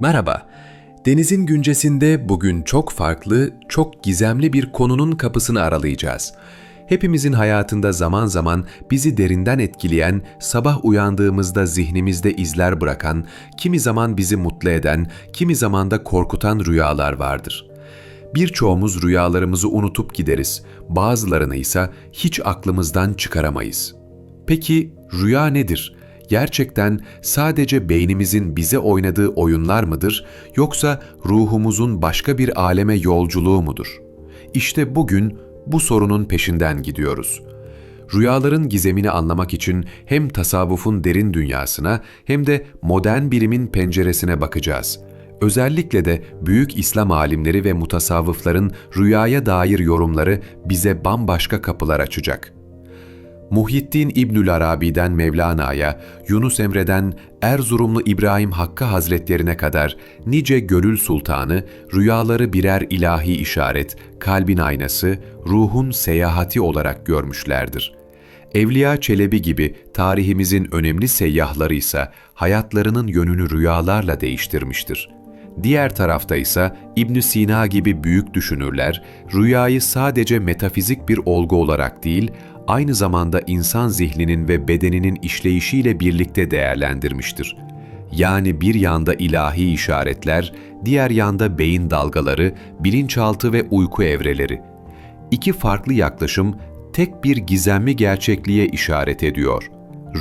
Merhaba. Denizin güncesinde bugün çok farklı, çok gizemli bir konunun kapısını aralayacağız. Hepimizin hayatında zaman zaman bizi derinden etkileyen, sabah uyandığımızda zihnimizde izler bırakan, kimi zaman bizi mutlu eden, kimi zaman da korkutan rüyalar vardır. Birçoğumuz rüyalarımızı unutup gideriz, bazılarını ise hiç aklımızdan çıkaramayız. Peki rüya nedir? Gerçekten sadece beynimizin bize oynadığı oyunlar mıdır yoksa ruhumuzun başka bir aleme yolculuğu mudur? İşte bugün bu sorunun peşinden gidiyoruz. Rüyaların gizemini anlamak için hem tasavvufun derin dünyasına hem de modern bilimin penceresine bakacağız. Özellikle de büyük İslam alimleri ve mutasavvıfların rüyaya dair yorumları bize bambaşka kapılar açacak.'' Muhyiddin İbnül Arabi'den Mevlana'ya, Yunus Emre'den Erzurumlu İbrahim Hakkı Hazretlerine kadar nice gönül sultanı, rüyaları birer ilahi işaret, kalbin aynası, ruhun seyahati olarak görmüşlerdir. Evliya Çelebi gibi tarihimizin önemli seyyahları ise hayatlarının yönünü rüyalarla değiştirmiştir. Diğer tarafta ise İbn Sina gibi büyük düşünürler, rüyayı sadece metafizik bir olgu olarak değil, aynı zamanda insan zihninin ve bedeninin işleyişiyle birlikte değerlendirmiştir. Yani bir yanda ilahi işaretler, diğer yanda beyin dalgaları, bilinçaltı ve uyku evreleri. İki farklı yaklaşım tek bir gizemli gerçekliğe işaret ediyor.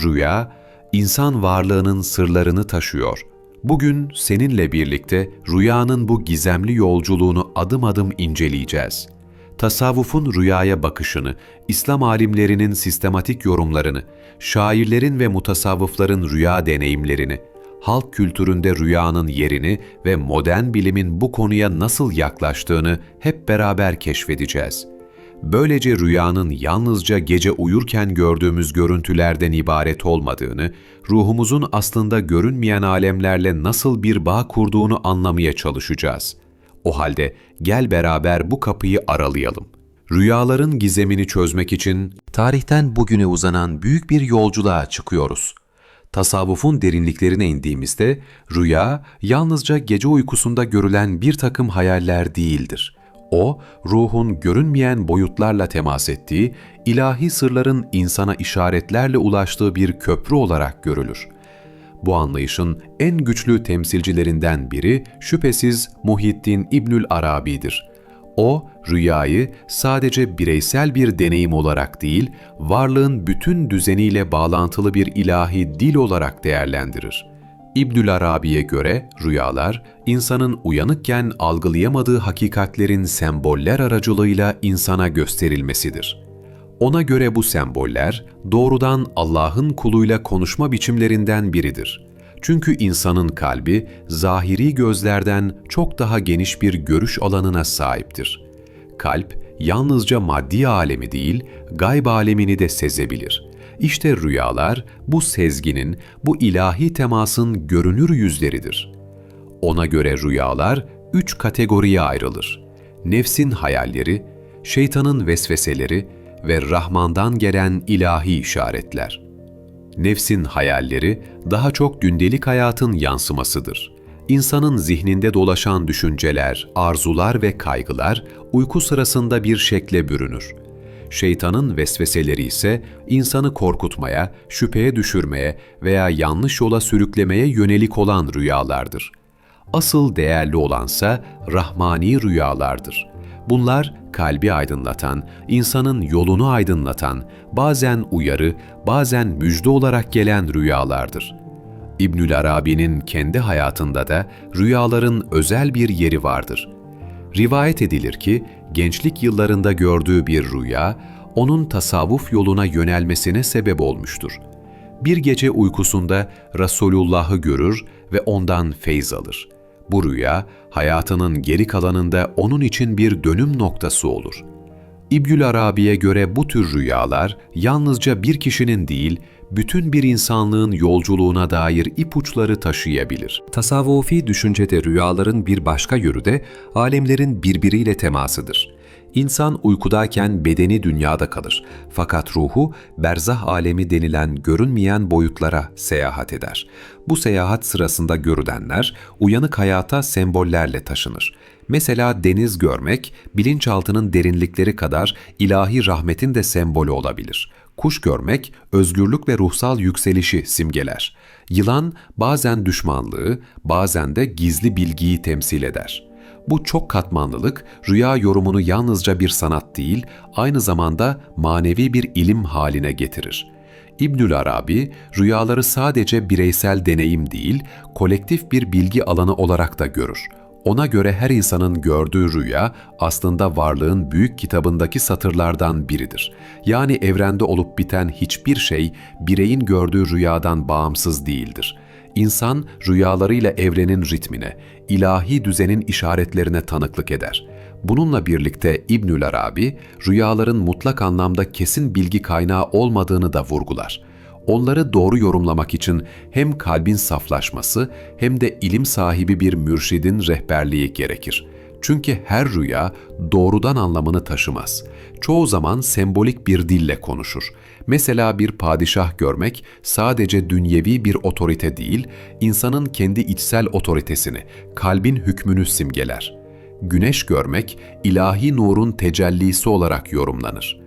Rüya, insan varlığının sırlarını taşıyor. Bugün seninle birlikte rüyanın bu gizemli yolculuğunu adım adım inceleyeceğiz tasavvufun rüyaya bakışını, İslam alimlerinin sistematik yorumlarını, şairlerin ve mutasavvıfların rüya deneyimlerini, halk kültüründe rüyanın yerini ve modern bilimin bu konuya nasıl yaklaştığını hep beraber keşfedeceğiz. Böylece rüyanın yalnızca gece uyurken gördüğümüz görüntülerden ibaret olmadığını, ruhumuzun aslında görünmeyen alemlerle nasıl bir bağ kurduğunu anlamaya çalışacağız.'' O halde gel beraber bu kapıyı aralayalım. Rüyaların gizemini çözmek için tarihten bugüne uzanan büyük bir yolculuğa çıkıyoruz. Tasavvufun derinliklerine indiğimizde rüya yalnızca gece uykusunda görülen bir takım hayaller değildir. O, ruhun görünmeyen boyutlarla temas ettiği, ilahi sırların insana işaretlerle ulaştığı bir köprü olarak görülür. Bu anlayışın en güçlü temsilcilerinden biri şüphesiz Muhyiddin İbnül Arabi'dir. O, rüyayı sadece bireysel bir deneyim olarak değil, varlığın bütün düzeniyle bağlantılı bir ilahi dil olarak değerlendirir. İbnül Arabi'ye göre rüyalar, insanın uyanıkken algılayamadığı hakikatlerin semboller aracılığıyla insana gösterilmesidir. Ona göre bu semboller doğrudan Allah'ın kuluyla konuşma biçimlerinden biridir. Çünkü insanın kalbi zahiri gözlerden çok daha geniş bir görüş alanına sahiptir. Kalp yalnızca maddi alemi değil, gayb alemini de sezebilir. İşte rüyalar bu sezginin, bu ilahi temasın görünür yüzleridir. Ona göre rüyalar üç kategoriye ayrılır. Nefsin hayalleri, şeytanın vesveseleri ve Rahman'dan gelen ilahi işaretler. Nefsin hayalleri daha çok gündelik hayatın yansımasıdır. İnsanın zihninde dolaşan düşünceler, arzular ve kaygılar uyku sırasında bir şekle bürünür. Şeytanın vesveseleri ise insanı korkutmaya, şüpheye düşürmeye veya yanlış yola sürüklemeye yönelik olan rüyalardır. Asıl değerli olansa rahmani rüyalardır.'' Bunlar kalbi aydınlatan, insanın yolunu aydınlatan, bazen uyarı, bazen müjde olarak gelen rüyalardır. İbnül Arabi'nin kendi hayatında da rüyaların özel bir yeri vardır. Rivayet edilir ki gençlik yıllarında gördüğü bir rüya onun tasavvuf yoluna yönelmesine sebep olmuştur. Bir gece uykusunda Resulullah'ı görür ve ondan feyz alır. Bu rüya hayatının geri kalanında onun için bir dönüm noktası olur. İbnül Arabi'ye göre bu tür rüyalar yalnızca bir kişinin değil, bütün bir insanlığın yolculuğuna dair ipuçları taşıyabilir. Tasavvufi düşüncede rüyaların bir başka yönü de alemlerin birbiriyle temasıdır. İnsan uykudayken bedeni dünyada kalır. Fakat ruhu berzah alemi denilen görünmeyen boyutlara seyahat eder. Bu seyahat sırasında görülenler uyanık hayata sembollerle taşınır. Mesela deniz görmek, bilinçaltının derinlikleri kadar ilahi rahmetin de sembolü olabilir. Kuş görmek, özgürlük ve ruhsal yükselişi simgeler. Yılan bazen düşmanlığı, bazen de gizli bilgiyi temsil eder.'' Bu çok katmanlılık, rüya yorumunu yalnızca bir sanat değil, aynı zamanda manevi bir ilim haline getirir. İbnül Arabi, rüyaları sadece bireysel deneyim değil, kolektif bir bilgi alanı olarak da görür. Ona göre her insanın gördüğü rüya aslında varlığın büyük kitabındaki satırlardan biridir. Yani evrende olup biten hiçbir şey bireyin gördüğü rüyadan bağımsız değildir. İnsan rüyalarıyla evrenin ritmine, ilahi düzenin işaretlerine tanıklık eder. Bununla birlikte İbnül Arabi, rüyaların mutlak anlamda kesin bilgi kaynağı olmadığını da vurgular. Onları doğru yorumlamak için hem kalbin saflaşması hem de ilim sahibi bir mürşidin rehberliği gerekir. Çünkü her rüya doğrudan anlamını taşımaz. Çoğu zaman sembolik bir dille konuşur. Mesela bir padişah görmek sadece dünyevi bir otorite değil, insanın kendi içsel otoritesini, kalbin hükmünü simgeler. Güneş görmek ilahi nurun tecellisi olarak yorumlanır.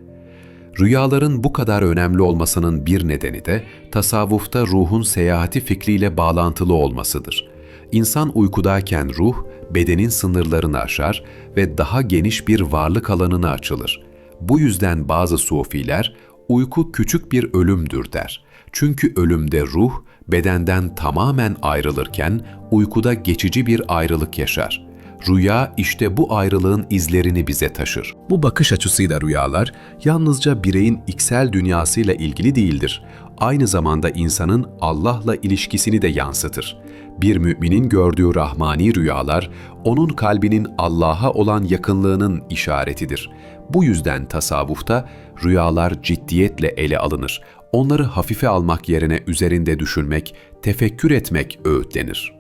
Rüyaların bu kadar önemli olmasının bir nedeni de tasavvufta ruhun seyahati fikriyle bağlantılı olmasıdır. İnsan uykudayken ruh, bedenin sınırlarını aşar ve daha geniş bir varlık alanına açılır. Bu yüzden bazı sufiler uyku küçük bir ölümdür der. Çünkü ölümde ruh bedenden tamamen ayrılırken uykuda geçici bir ayrılık yaşar. Rüya işte bu ayrılığın izlerini bize taşır. Bu bakış açısıyla rüyalar yalnızca bireyin iksel dünyasıyla ilgili değildir. Aynı zamanda insanın Allah'la ilişkisini de yansıtır. Bir müminin gördüğü rahmani rüyalar, onun kalbinin Allah'a olan yakınlığının işaretidir. Bu yüzden tasavvufta rüyalar ciddiyetle ele alınır. Onları hafife almak yerine üzerinde düşünmek, tefekkür etmek öğütlenir.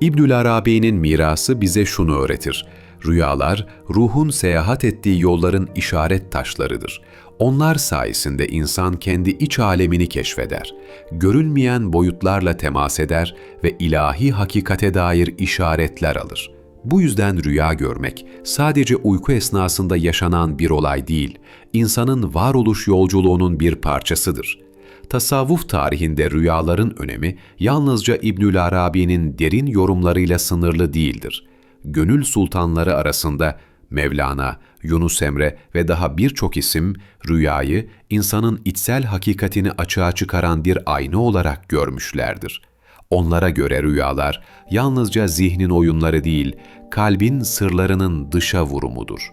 İbnül Arabi'nin mirası bize şunu öğretir. Rüyalar, ruhun seyahat ettiği yolların işaret taşlarıdır. Onlar sayesinde insan kendi iç alemini keşfeder, görülmeyen boyutlarla temas eder ve ilahi hakikate dair işaretler alır. Bu yüzden rüya görmek sadece uyku esnasında yaşanan bir olay değil, insanın varoluş yolculuğunun bir parçasıdır. Tasavvuf tarihinde rüyaların önemi yalnızca İbnül Arabi'nin derin yorumlarıyla sınırlı değildir. Gönül sultanları arasında Mevlana, Yunus Emre ve daha birçok isim rüyayı insanın içsel hakikatini açığa çıkaran bir ayna olarak görmüşlerdir. Onlara göre rüyalar yalnızca zihnin oyunları değil, kalbin sırlarının dışa vurumudur.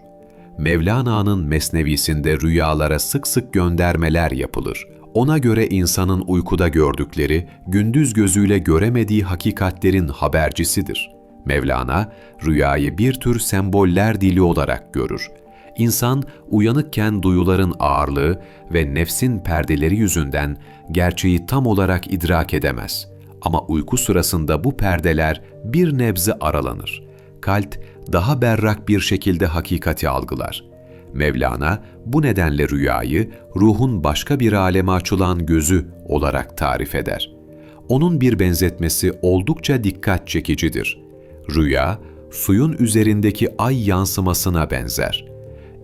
Mevlana'nın mesnevisinde rüyalara sık sık göndermeler yapılır. Ona göre insanın uykuda gördükleri, gündüz gözüyle göremediği hakikatlerin habercisidir.'' Mevlana, rüyayı bir tür semboller dili olarak görür. İnsan uyanıkken duyuların ağırlığı ve nefsin perdeleri yüzünden gerçeği tam olarak idrak edemez. Ama uyku sırasında bu perdeler bir nebze aralanır. Kalp daha berrak bir şekilde hakikati algılar. Mevlana bu nedenle rüyayı ruhun başka bir aleme açılan gözü olarak tarif eder. Onun bir benzetmesi oldukça dikkat çekicidir. Rüya, suyun üzerindeki ay yansımasına benzer.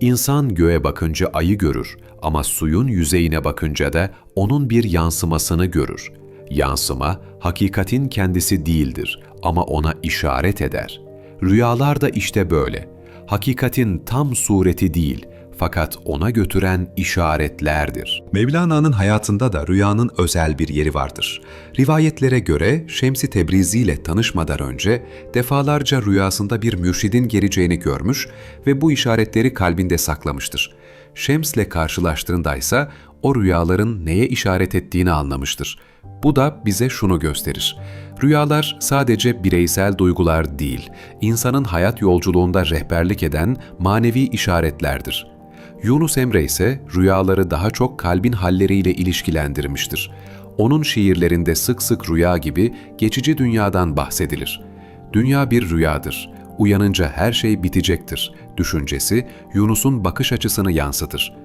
İnsan göğe bakınca ayı görür ama suyun yüzeyine bakınca da onun bir yansımasını görür. Yansıma, hakikatin kendisi değildir ama ona işaret eder. Rüyalar da işte böyle. Hakikatin tam sureti değil, fakat ona götüren işaretlerdir. Mevlana'nın hayatında da rüyanın özel bir yeri vardır. Rivayetlere göre Şemsi Tebrizi ile tanışmadan önce defalarca rüyasında bir mürşidin geleceğini görmüş ve bu işaretleri kalbinde saklamıştır. Şems'le karşılaştığında ise o rüyaların neye işaret ettiğini anlamıştır. Bu da bize şunu gösterir. Rüyalar sadece bireysel duygular değil, insanın hayat yolculuğunda rehberlik eden manevi işaretlerdir. Yunus Emre ise rüyaları daha çok kalbin halleriyle ilişkilendirmiştir. Onun şiirlerinde sık sık rüya gibi geçici dünyadan bahsedilir. Dünya bir rüyadır. uyanınca her şey bitecektir düşüncesi Yunus'un bakış açısını yansıtır.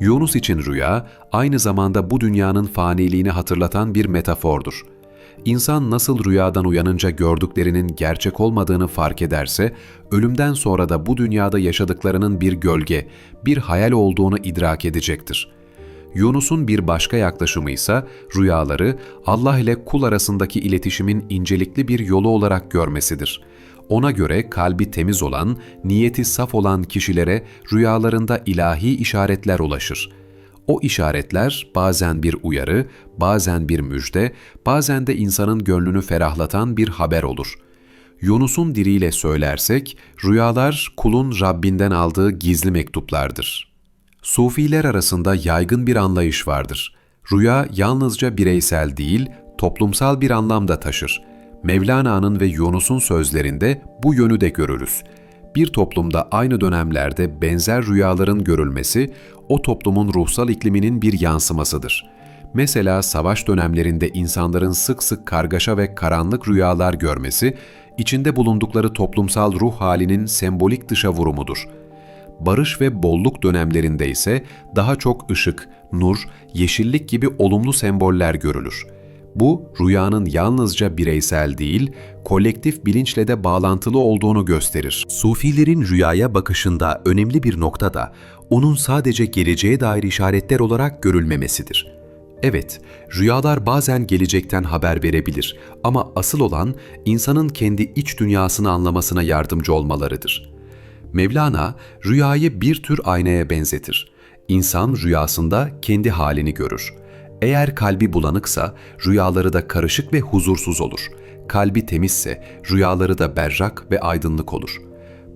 Yunus için rüya aynı zamanda bu dünyanın faniliğini hatırlatan bir metafordur. İnsan nasıl rüyadan uyanınca gördüklerinin gerçek olmadığını fark ederse, ölümden sonra da bu dünyada yaşadıklarının bir gölge, bir hayal olduğunu idrak edecektir. Yunus'un bir başka yaklaşımı ise rüyaları Allah ile kul arasındaki iletişimin incelikli bir yolu olarak görmesidir. Ona göre kalbi temiz olan, niyeti saf olan kişilere rüyalarında ilahi işaretler ulaşır. O işaretler bazen bir uyarı, bazen bir müjde, bazen de insanın gönlünü ferahlatan bir haber olur. Yunus'un diliyle söylersek, rüyalar kulun Rabbinden aldığı gizli mektuplardır. Sufiler arasında yaygın bir anlayış vardır. Rüya yalnızca bireysel değil, toplumsal bir anlam da taşır. Mevlana'nın ve Yunus'un sözlerinde bu yönü de görürüz. Bir toplumda aynı dönemlerde benzer rüyaların görülmesi, o toplumun ruhsal ikliminin bir yansımasıdır. Mesela savaş dönemlerinde insanların sık sık kargaşa ve karanlık rüyalar görmesi, içinde bulundukları toplumsal ruh halinin sembolik dışa vurumudur barış ve bolluk dönemlerinde ise daha çok ışık, nur, yeşillik gibi olumlu semboller görülür. Bu, rüyanın yalnızca bireysel değil, kolektif bilinçle de bağlantılı olduğunu gösterir. Sufilerin rüyaya bakışında önemli bir nokta da onun sadece geleceğe dair işaretler olarak görülmemesidir. Evet, rüyalar bazen gelecekten haber verebilir ama asıl olan insanın kendi iç dünyasını anlamasına yardımcı olmalarıdır. Mevlana rüyayı bir tür aynaya benzetir. İnsan rüyasında kendi halini görür. Eğer kalbi bulanıksa rüyaları da karışık ve huzursuz olur. Kalbi temizse rüyaları da berrak ve aydınlık olur.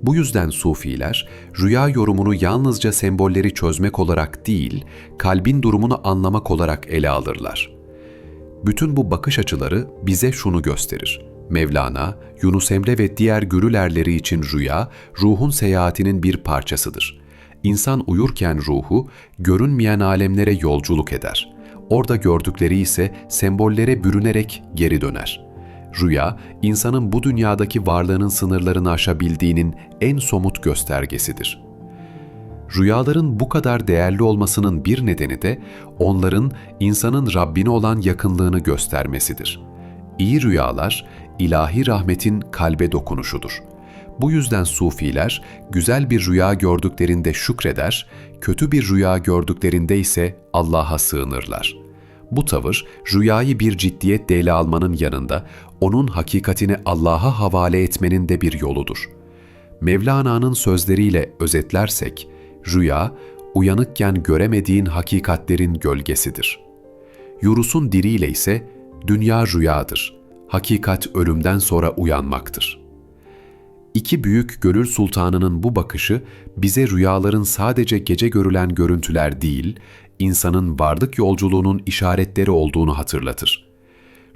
Bu yüzden sufiler rüya yorumunu yalnızca sembolleri çözmek olarak değil, kalbin durumunu anlamak olarak ele alırlar. Bütün bu bakış açıları bize şunu gösterir. Mevlana, Yunus Emre ve diğer gürülerleri için rüya, ruhun seyahatinin bir parçasıdır. İnsan uyurken ruhu, görünmeyen alemlere yolculuk eder. Orada gördükleri ise sembollere bürünerek geri döner. Rüya, insanın bu dünyadaki varlığının sınırlarını aşabildiğinin en somut göstergesidir. Rüyaların bu kadar değerli olmasının bir nedeni de onların insanın Rabbine olan yakınlığını göstermesidir. İyi rüyalar, ilahi rahmetin kalbe dokunuşudur. Bu yüzden sufiler güzel bir rüya gördüklerinde şükreder, kötü bir rüya gördüklerinde ise Allah'a sığınırlar. Bu tavır rüyayı bir ciddiyetle ele almanın yanında onun hakikatini Allah'a havale etmenin de bir yoludur. Mevlana'nın sözleriyle özetlersek, rüya uyanıkken göremediğin hakikatlerin gölgesidir. Yurus'un diliyle ise dünya rüyadır, hakikat ölümden sonra uyanmaktır. İki büyük gönül sultanının bu bakışı bize rüyaların sadece gece görülen görüntüler değil, insanın varlık yolculuğunun işaretleri olduğunu hatırlatır.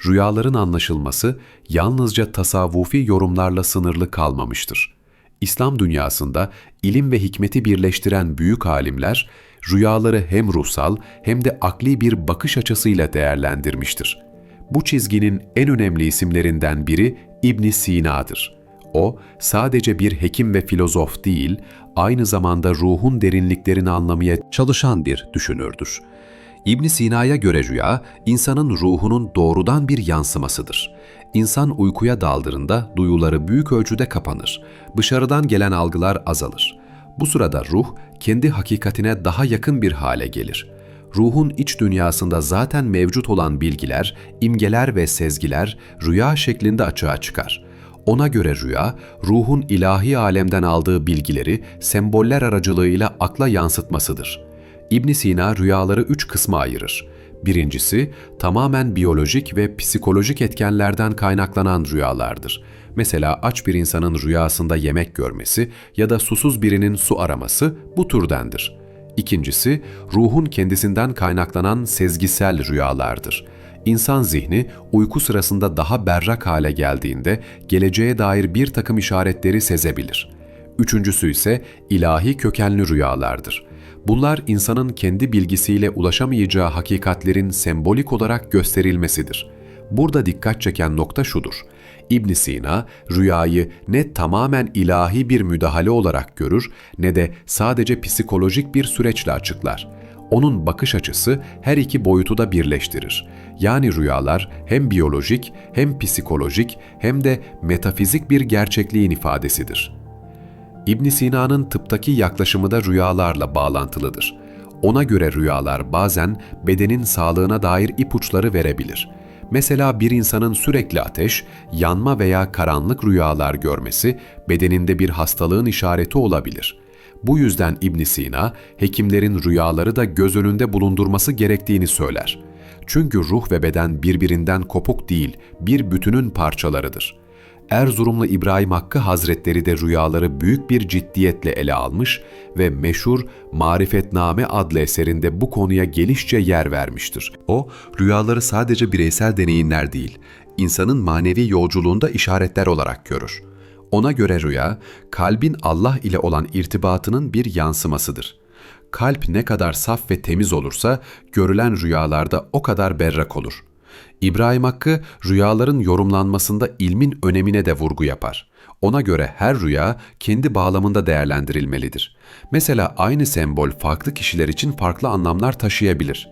Rüyaların anlaşılması yalnızca tasavvufi yorumlarla sınırlı kalmamıştır. İslam dünyasında ilim ve hikmeti birleştiren büyük alimler, rüyaları hem ruhsal hem de akli bir bakış açısıyla değerlendirmiştir. Bu çizginin en önemli isimlerinden biri İbn Sina'dır. O, sadece bir hekim ve filozof değil, aynı zamanda ruhun derinliklerini anlamaya Çalışan bir düşünürdür. İbn Sina'ya göre rüya, insanın ruhunun doğrudan bir yansımasıdır. İnsan uykuya daldığında duyuları büyük ölçüde kapanır. Dışarıdan gelen algılar azalır. Bu sırada ruh kendi hakikatine daha yakın bir hale gelir. Ruhun iç dünyasında zaten mevcut olan bilgiler, imgeler ve sezgiler rüya şeklinde açığa çıkar. Ona göre rüya, ruhun ilahi alemden aldığı bilgileri semboller aracılığıyla akla yansıtmasıdır. İbn Sina rüyaları üç kısma ayırır. Birincisi, tamamen biyolojik ve psikolojik etkenlerden kaynaklanan rüyalardır. Mesela aç bir insanın rüyasında yemek görmesi ya da susuz birinin su araması bu türdendir. İkincisi, ruhun kendisinden kaynaklanan sezgisel rüyalardır. İnsan zihni uyku sırasında daha berrak hale geldiğinde geleceğe dair bir takım işaretleri sezebilir. Üçüncüsü ise ilahi kökenli rüyalardır. Bunlar insanın kendi bilgisiyle ulaşamayacağı hakikatlerin sembolik olarak gösterilmesidir. Burada dikkat çeken nokta şudur. İbn Sina rüyayı ne tamamen ilahi bir müdahale olarak görür ne de sadece psikolojik bir süreçle açıklar. Onun bakış açısı her iki boyutu da birleştirir. Yani rüyalar hem biyolojik hem psikolojik hem de metafizik bir gerçekliğin ifadesidir. İbn Sina'nın tıptaki yaklaşımı da rüyalarla bağlantılıdır. Ona göre rüyalar bazen bedenin sağlığına dair ipuçları verebilir. Mesela bir insanın sürekli ateş, yanma veya karanlık rüyalar görmesi bedeninde bir hastalığın işareti olabilir. Bu yüzden İbn Sina, hekimlerin rüyaları da göz önünde bulundurması gerektiğini söyler. Çünkü ruh ve beden birbirinden kopuk değil, bir bütünün parçalarıdır. Erzurumlu İbrahim Hakkı Hazretleri de rüyaları büyük bir ciddiyetle ele almış ve meşhur Marifetname adlı eserinde bu konuya gelişçe yer vermiştir. O, rüyaları sadece bireysel deneyimler değil, insanın manevi yolculuğunda işaretler olarak görür. Ona göre rüya, kalbin Allah ile olan irtibatının bir yansımasıdır. Kalp ne kadar saf ve temiz olursa, görülen rüyalarda o kadar berrak olur. İbrahim Hakkı, rüyaların yorumlanmasında ilmin önemine de vurgu yapar. Ona göre her rüya kendi bağlamında değerlendirilmelidir. Mesela aynı sembol farklı kişiler için farklı anlamlar taşıyabilir.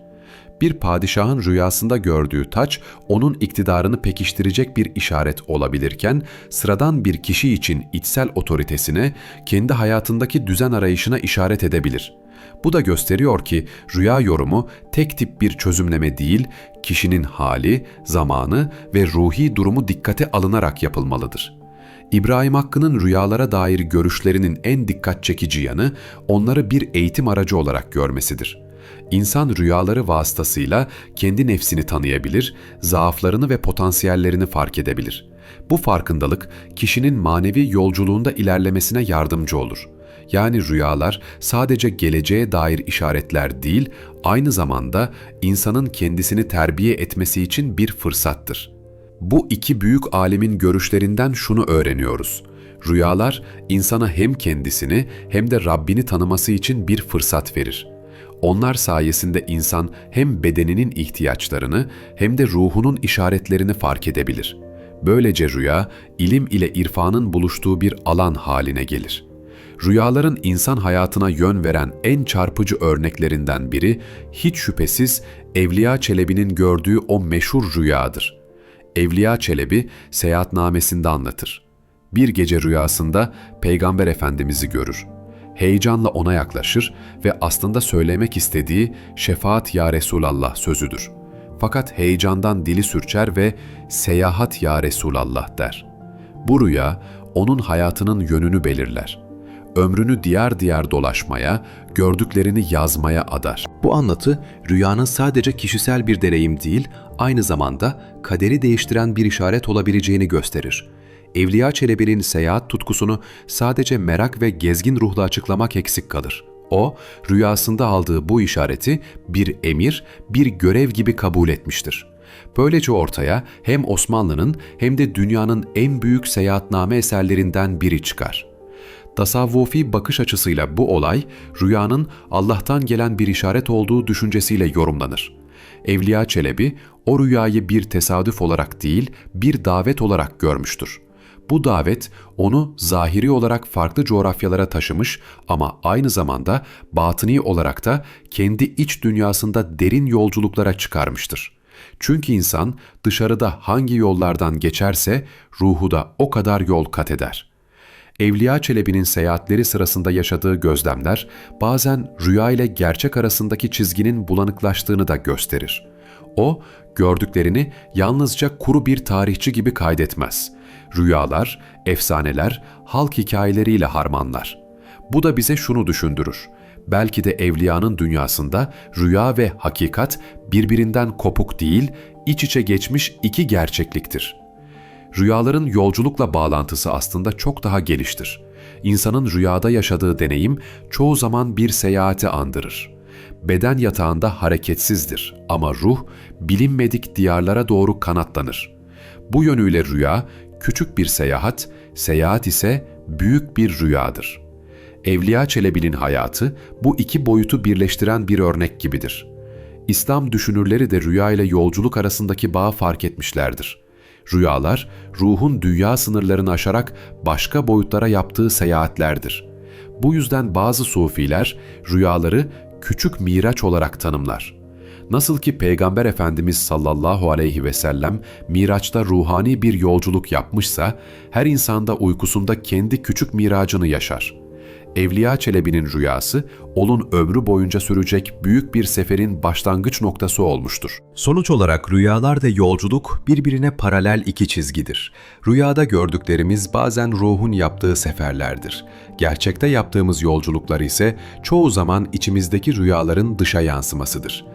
Bir padişahın rüyasında gördüğü taç onun iktidarını pekiştirecek bir işaret olabilirken sıradan bir kişi için içsel otoritesine, kendi hayatındaki düzen arayışına işaret edebilir. Bu da gösteriyor ki rüya yorumu tek tip bir çözümleme değil, kişinin hali, zamanı ve ruhi durumu dikkate alınarak yapılmalıdır. İbrahim Hakkı'nın rüyalara dair görüşlerinin en dikkat çekici yanı onları bir eğitim aracı olarak görmesidir. İnsan rüyaları vasıtasıyla kendi nefsini tanıyabilir, zaaflarını ve potansiyellerini fark edebilir. Bu farkındalık kişinin manevi yolculuğunda ilerlemesine yardımcı olur. Yani rüyalar sadece geleceğe dair işaretler değil, aynı zamanda insanın kendisini terbiye etmesi için bir fırsattır. Bu iki büyük alemin görüşlerinden şunu öğreniyoruz. Rüyalar insana hem kendisini hem de Rabbini tanıması için bir fırsat verir. Onlar sayesinde insan hem bedeninin ihtiyaçlarını hem de ruhunun işaretlerini fark edebilir. Böylece rüya, ilim ile irfanın buluştuğu bir alan haline gelir. Rüyaların insan hayatına yön veren en çarpıcı örneklerinden biri, hiç şüphesiz Evliya Çelebi'nin gördüğü o meşhur rüyadır. Evliya Çelebi seyahatnamesinde anlatır. Bir gece rüyasında Peygamber Efendimiz'i görür. Heyecanla ona yaklaşır ve aslında söylemek istediği şefaat ya Resulallah sözüdür. Fakat heyecandan dili sürçer ve seyahat ya Resulallah der. Bu rüya onun hayatının yönünü belirler. Ömrünü diyar diyar dolaşmaya, gördüklerini yazmaya adar. Bu anlatı rüyanın sadece kişisel bir deneyim değil, aynı zamanda kaderi değiştiren bir işaret olabileceğini gösterir. Evliya Çelebi'nin seyahat tutkusunu sadece merak ve gezgin ruhla açıklamak eksik kalır. O, rüyasında aldığı bu işareti bir emir, bir görev gibi kabul etmiştir. Böylece ortaya hem Osmanlı'nın hem de dünyanın en büyük seyahatname eserlerinden biri çıkar. Tasavvufi bakış açısıyla bu olay, rüyanın Allah'tan gelen bir işaret olduğu düşüncesiyle yorumlanır. Evliya Çelebi, o rüyayı bir tesadüf olarak değil, bir davet olarak görmüştür. Bu davet onu zahiri olarak farklı coğrafyalara taşımış ama aynı zamanda batıni olarak da kendi iç dünyasında derin yolculuklara çıkarmıştır. Çünkü insan dışarıda hangi yollardan geçerse ruhu da o kadar yol kat eder.'' Evliya Çelebi'nin seyahatleri sırasında yaşadığı gözlemler bazen rüya ile gerçek arasındaki çizginin bulanıklaştığını da gösterir. O, gördüklerini yalnızca kuru bir tarihçi gibi kaydetmez. Rüyalar, efsaneler, halk hikayeleriyle harmanlar. Bu da bize şunu düşündürür. Belki de evliyanın dünyasında rüya ve hakikat birbirinden kopuk değil, iç içe geçmiş iki gerçekliktir.'' Rüyaların yolculukla bağlantısı aslında çok daha geliştir. İnsanın rüyada yaşadığı deneyim çoğu zaman bir seyahati andırır. Beden yatağında hareketsizdir ama ruh bilinmedik diyarlara doğru kanatlanır. Bu yönüyle rüya küçük bir seyahat, seyahat ise büyük bir rüyadır. Evliya Çelebi'nin hayatı bu iki boyutu birleştiren bir örnek gibidir. İslam düşünürleri de rüya ile yolculuk arasındaki bağı fark etmişlerdir Rüyalar, ruhun dünya sınırlarını aşarak başka boyutlara yaptığı seyahatlerdir. Bu yüzden bazı sufiler rüyaları küçük miraç olarak tanımlar. Nasıl ki Peygamber Efendimiz sallallahu aleyhi ve sellem Miraç'ta ruhani bir yolculuk yapmışsa, her insanda uykusunda kendi küçük miracını yaşar. Evliya Çelebi'nin rüyası, onun ömrü boyunca sürecek büyük bir seferin başlangıç noktası olmuştur. Sonuç olarak rüyalar ve yolculuk birbirine paralel iki çizgidir. Rüyada gördüklerimiz bazen ruhun yaptığı seferlerdir. Gerçekte yaptığımız yolculuklar ise çoğu zaman içimizdeki rüyaların dışa yansımasıdır.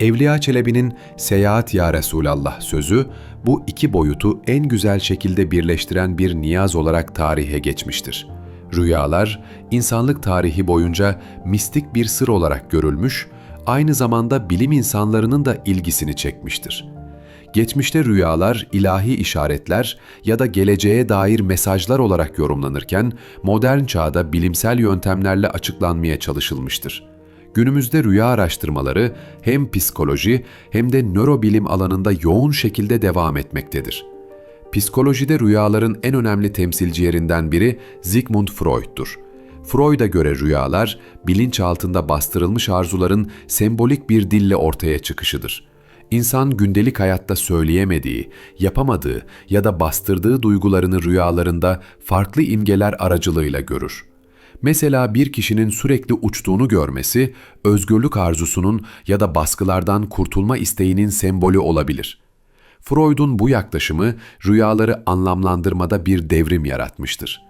Evliya Çelebi'nin Seyahat Ya Resulallah sözü bu iki boyutu en güzel şekilde birleştiren bir niyaz olarak tarihe geçmiştir. Rüyalar, insanlık tarihi boyunca mistik bir sır olarak görülmüş, aynı zamanda bilim insanlarının da ilgisini çekmiştir. Geçmişte rüyalar ilahi işaretler ya da geleceğe dair mesajlar olarak yorumlanırken modern çağda bilimsel yöntemlerle açıklanmaya çalışılmıştır. Günümüzde rüya araştırmaları hem psikoloji hem de nörobilim alanında yoğun şekilde devam etmektedir. Psikolojide rüyaların en önemli temsilcilerinden biri Sigmund Freud'dur. Freud'a göre rüyalar, bilinç altında bastırılmış arzuların sembolik bir dille ortaya çıkışıdır. İnsan gündelik hayatta söyleyemediği, yapamadığı ya da bastırdığı duygularını rüyalarında farklı imgeler aracılığıyla görür. Mesela bir kişinin sürekli uçtuğunu görmesi, özgürlük arzusunun ya da baskılardan kurtulma isteğinin sembolü olabilir. Freud'un bu yaklaşımı rüyaları anlamlandırmada bir devrim yaratmıştır.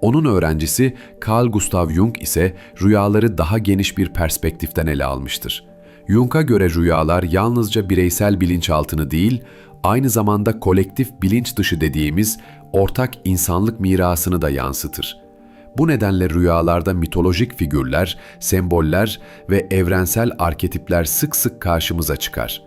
Onun öğrencisi Carl Gustav Jung ise rüyaları daha geniş bir perspektiften ele almıştır. Jung'a göre rüyalar yalnızca bireysel bilinçaltını değil, aynı zamanda kolektif bilinç dışı dediğimiz ortak insanlık mirasını da yansıtır. Bu nedenle rüyalarda mitolojik figürler, semboller ve evrensel arketipler sık sık karşımıza çıkar.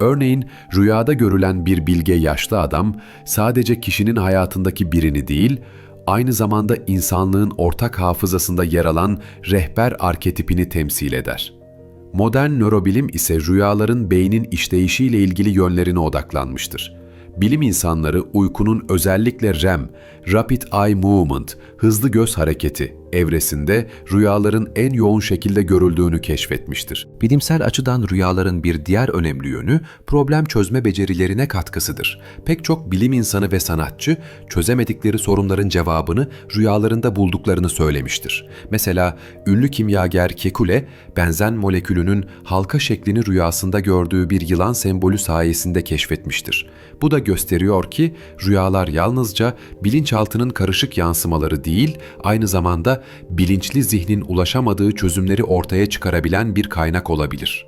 Örneğin rüyada görülen bir bilge yaşlı adam sadece kişinin hayatındaki birini değil, aynı zamanda insanlığın ortak hafızasında yer alan rehber arketipini temsil eder. Modern nörobilim ise rüyaların beynin işleyişiyle ilgili yönlerine odaklanmıştır. Bilim insanları uykunun özellikle REM, Rapid Eye Movement, hızlı göz hareketi evresinde rüyaların en yoğun şekilde görüldüğünü keşfetmiştir. Bilimsel açıdan rüyaların bir diğer önemli yönü problem çözme becerilerine katkısıdır. Pek çok bilim insanı ve sanatçı çözemedikleri sorunların cevabını rüyalarında bulduklarını söylemiştir. Mesela ünlü kimyager Kekule, benzen molekülünün halka şeklini rüyasında gördüğü bir yılan sembolü sayesinde keşfetmiştir. Bu da gösteriyor ki rüyalar yalnızca bilinçaltının karışık yansımaları değil, aynı zamanda bilinçli zihnin ulaşamadığı çözümleri ortaya çıkarabilen bir kaynak olabilir.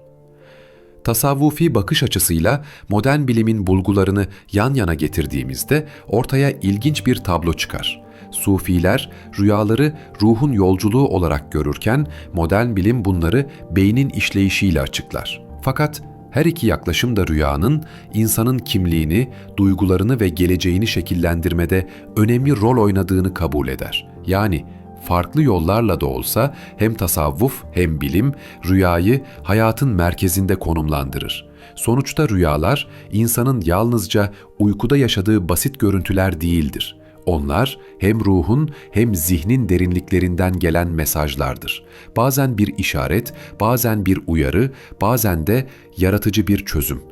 Tasavvufi bakış açısıyla modern bilimin bulgularını yan yana getirdiğimizde ortaya ilginç bir tablo çıkar. Sufiler rüyaları ruhun yolculuğu olarak görürken modern bilim bunları beynin işleyişiyle açıklar. Fakat her iki yaklaşım da rüyanın insanın kimliğini, duygularını ve geleceğini şekillendirmede önemli rol oynadığını kabul eder. Yani farklı yollarla da olsa hem tasavvuf hem bilim rüyayı hayatın merkezinde konumlandırır. Sonuçta rüyalar insanın yalnızca uykuda yaşadığı basit görüntüler değildir. Onlar hem ruhun hem zihnin derinliklerinden gelen mesajlardır. Bazen bir işaret, bazen bir uyarı, bazen de yaratıcı bir çözüm.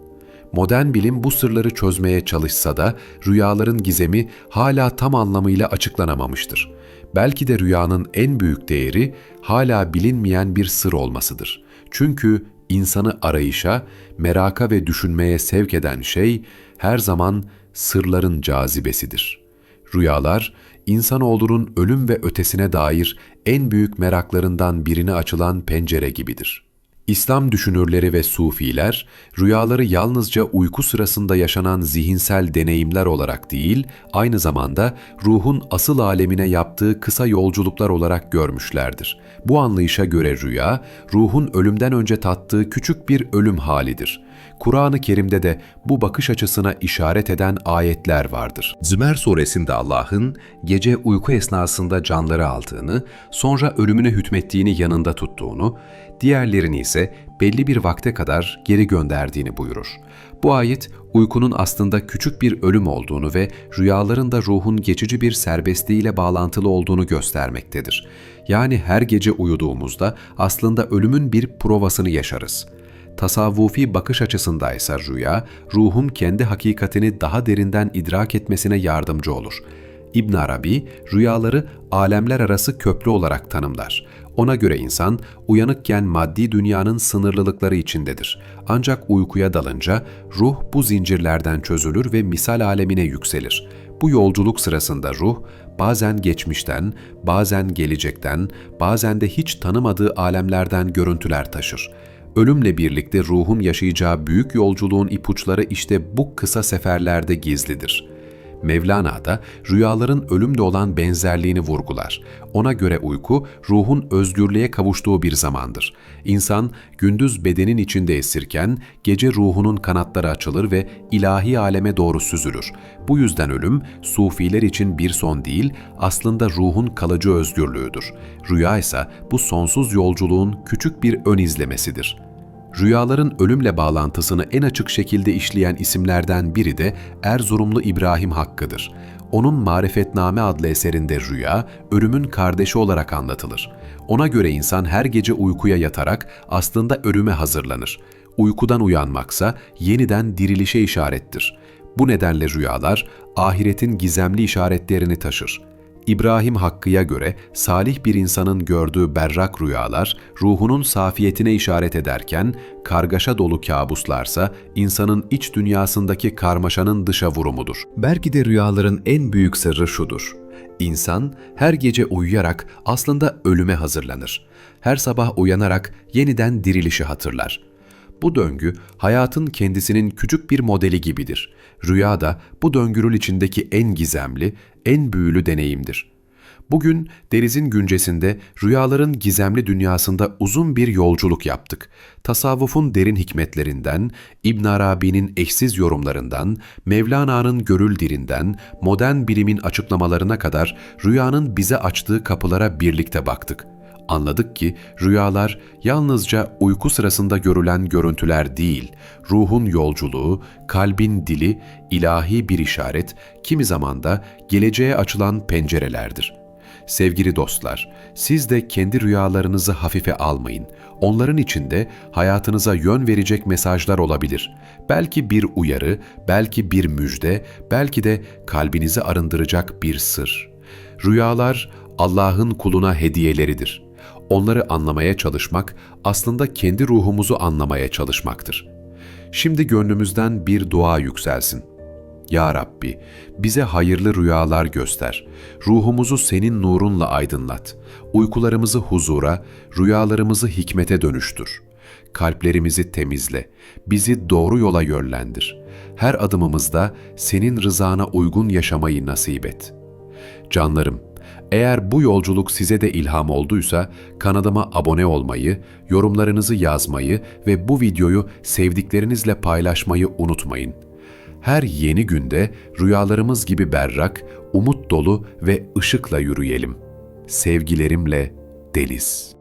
Modern bilim bu sırları çözmeye çalışsa da rüyaların gizemi hala tam anlamıyla açıklanamamıştır. Belki de rüyanın en büyük değeri hala bilinmeyen bir sır olmasıdır. Çünkü insanı arayışa, meraka ve düşünmeye sevk eden şey her zaman sırların cazibesidir.'' Rüyalar, insanoğlunun ölüm ve ötesine dair en büyük meraklarından birine açılan pencere gibidir. İslam düşünürleri ve sufiler, rüyaları yalnızca uyku sırasında yaşanan zihinsel deneyimler olarak değil, aynı zamanda ruhun asıl alemine yaptığı kısa yolculuklar olarak görmüşlerdir. Bu anlayışa göre rüya, ruhun ölümden önce tattığı küçük bir ölüm halidir. Kur'an-ı Kerim'de de bu bakış açısına işaret eden ayetler vardır. Zümer suresinde Allah'ın gece uyku esnasında canları aldığını, sonra ölümüne hükmettiğini yanında tuttuğunu, diğerlerini ise belli bir vakte kadar geri gönderdiğini buyurur. Bu ayet uykunun aslında küçük bir ölüm olduğunu ve rüyaların da ruhun geçici bir serbestliğiyle bağlantılı olduğunu göstermektedir. Yani her gece uyuduğumuzda aslında ölümün bir provasını yaşarız. Tasavvufi bakış açısındaysa rüya, ruhun kendi hakikatini daha derinden idrak etmesine yardımcı olur. İbn Arabi, rüyaları alemler arası köprü olarak tanımlar. Ona göre insan, uyanıkken maddi dünyanın sınırlılıkları içindedir. Ancak uykuya dalınca ruh bu zincirlerden çözülür ve misal alemine yükselir. Bu yolculuk sırasında ruh, bazen geçmişten, bazen gelecekten, bazen de hiç tanımadığı alemlerden görüntüler taşır. Ölümle birlikte ruhun yaşayacağı büyük yolculuğun ipuçları işte bu kısa seferlerde gizlidir. Mevlana da rüyaların ölümle olan benzerliğini vurgular. Ona göre uyku, ruhun özgürlüğe kavuştuğu bir zamandır. İnsan, gündüz bedenin içinde esirken, gece ruhunun kanatları açılır ve ilahi aleme doğru süzülür. Bu yüzden ölüm, sufiler için bir son değil, aslında ruhun kalıcı özgürlüğüdür. Rüya ise bu sonsuz yolculuğun küçük bir ön izlemesidir. Rüyaların ölümle bağlantısını en açık şekilde işleyen isimlerden biri de Erzurumlu İbrahim Hakkı'dır. Onun Marifetname adlı eserinde rüya, ölümün kardeşi olarak anlatılır. Ona göre insan her gece uykuya yatarak aslında ölüme hazırlanır. Uykudan uyanmaksa yeniden dirilişe işarettir. Bu nedenle rüyalar ahiretin gizemli işaretlerini taşır. İbrahim Hakkı'ya göre salih bir insanın gördüğü berrak rüyalar ruhunun safiyetine işaret ederken kargaşa dolu kabuslarsa insanın iç dünyasındaki karmaşanın dışa vurumudur. Belki de rüyaların en büyük sırrı şudur. İnsan her gece uyuyarak aslında ölüme hazırlanır. Her sabah uyanarak yeniden dirilişi hatırlar. Bu döngü hayatın kendisinin küçük bir modeli gibidir. Rüya da bu döngürül içindeki en gizemli, en büyülü deneyimdir. Bugün Deniz'in güncesinde rüyaların gizemli dünyasında uzun bir yolculuk yaptık. Tasavvufun derin hikmetlerinden, İbn Arabi'nin eşsiz yorumlarından, Mevlana'nın görül dilinden, modern bilimin açıklamalarına kadar rüyanın bize açtığı kapılara birlikte baktık.'' Anladık ki rüyalar yalnızca uyku sırasında görülen görüntüler değil, ruhun yolculuğu, kalbin dili, ilahi bir işaret, kimi zaman da geleceğe açılan pencerelerdir. Sevgili dostlar, siz de kendi rüyalarınızı hafife almayın. Onların içinde hayatınıza yön verecek mesajlar olabilir. Belki bir uyarı, belki bir müjde, belki de kalbinizi arındıracak bir sır. Rüyalar Allah'ın kuluna hediyeleridir.'' Onları anlamaya çalışmak aslında kendi ruhumuzu anlamaya çalışmaktır. Şimdi gönlümüzden bir dua yükselsin. Ya Rabbi, bize hayırlı rüyalar göster. Ruhumuzu senin nurunla aydınlat. Uykularımızı huzura, rüyalarımızı hikmete dönüştür. Kalplerimizi temizle. Bizi doğru yola yönlendir. Her adımımızda senin rızana uygun yaşamayı nasip et. Canlarım, eğer bu yolculuk size de ilham olduysa kanalıma abone olmayı, yorumlarınızı yazmayı ve bu videoyu sevdiklerinizle paylaşmayı unutmayın. Her yeni günde rüyalarımız gibi berrak, umut dolu ve ışıkla yürüyelim. Sevgilerimle Deniz.